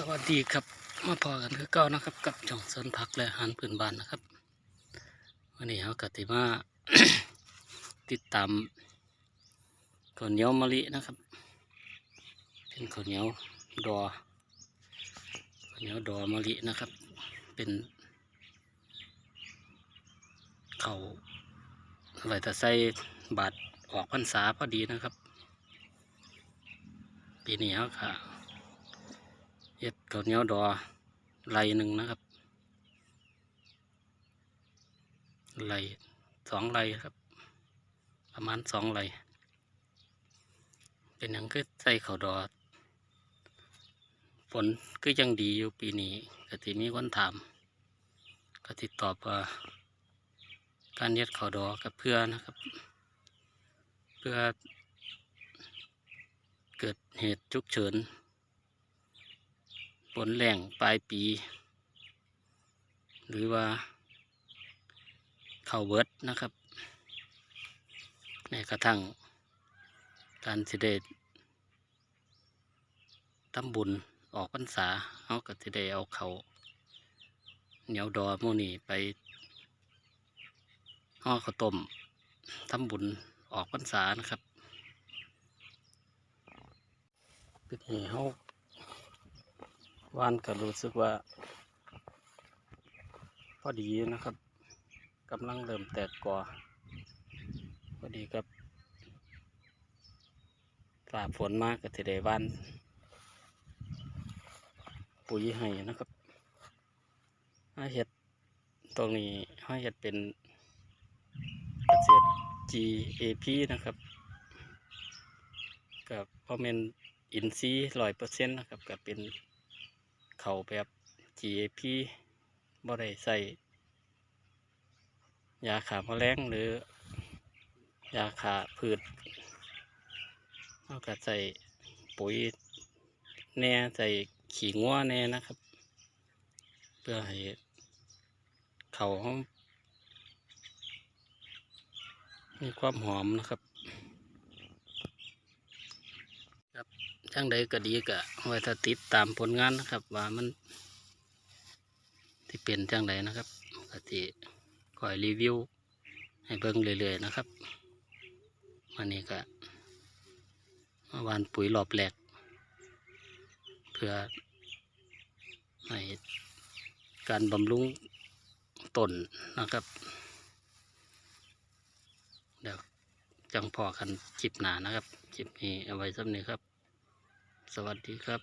สวัสดีครับ มาพอกันคือเก้านะครับ กับจ่องสวนผักและอาหารพื้นบ้านนะครับวันนี้เขากติมาติดตามข้าวเหนียวมะลินะครับ เป็นข้าวเหนียวดอข้าวเหนียวดอมะลินะครับ เป็นเขาไว้แต่ใส่บาทออกพรรษาพอดีนะครับ ปีนี้เขาค่ะ เฮ็ดข้าวเหนียวดอไรหนึ่งนะครับไรสองไรครับ ประมาณสองไรเป็นอย่างก็ใส่ข้าวดอฝนก็ยังดีอยู่ปีนี้ก็ที่มีคนถามก็ติดตอบว่าการเฮ็ดข้าวดอกับเพื่อนะครับ เพื่อเกิดเหตุฉุกเฉิน ฝนแรงปลายปี หรือว่า เข่าเบิดนะครับในกระทั่งการสิเดทำบุญออกพรรษาเขาก็สิได้เอาเขาเหนียวดอมูนี่ไปห่อข้าวต้มทำบุญออกพรรษานะครับเป็นเหตุเขา วานก็รู้สึกว่า พอดีนะครับกำลังเริ่มแตกกอพอดีกับฝ่าฝนมากก็จะได้วาน ปุ๋ยให้นะครับให้เห็ดตรงนี้ให้เห็ดเป็นเกษตร GAP นะครับกับพราะเป็นอินทรีร้อยเปอร์เซ็นต์นะครับกับเป็น เขาแบบ GAP บ่ได้ใส่ยาขาแมลงหรือยาขาพืชเราก็ใส่ปุ๋ยแน่ใส่ขี้งัวแน่นะครับ เพื่อให้เขาเขามีความหอมนะครับ ครับช่างใดก็ดีก็ไว้ถ้าติดตามผลงานนะครับ ว่ามันที่เป็นจังใดนะครับก็ที่คอยรีวิว ให้เบิ่งเรื่อยๆนะครับวันนี้ก็มาวานปุ๋ยรอบแรกเพื่อให้การบำรุงต้นนะครับ เดี๋ยวจังพอกันคลิปหนานะครับคลิปนี้เอาไว้สักนี้ครับ สวัสดีครับ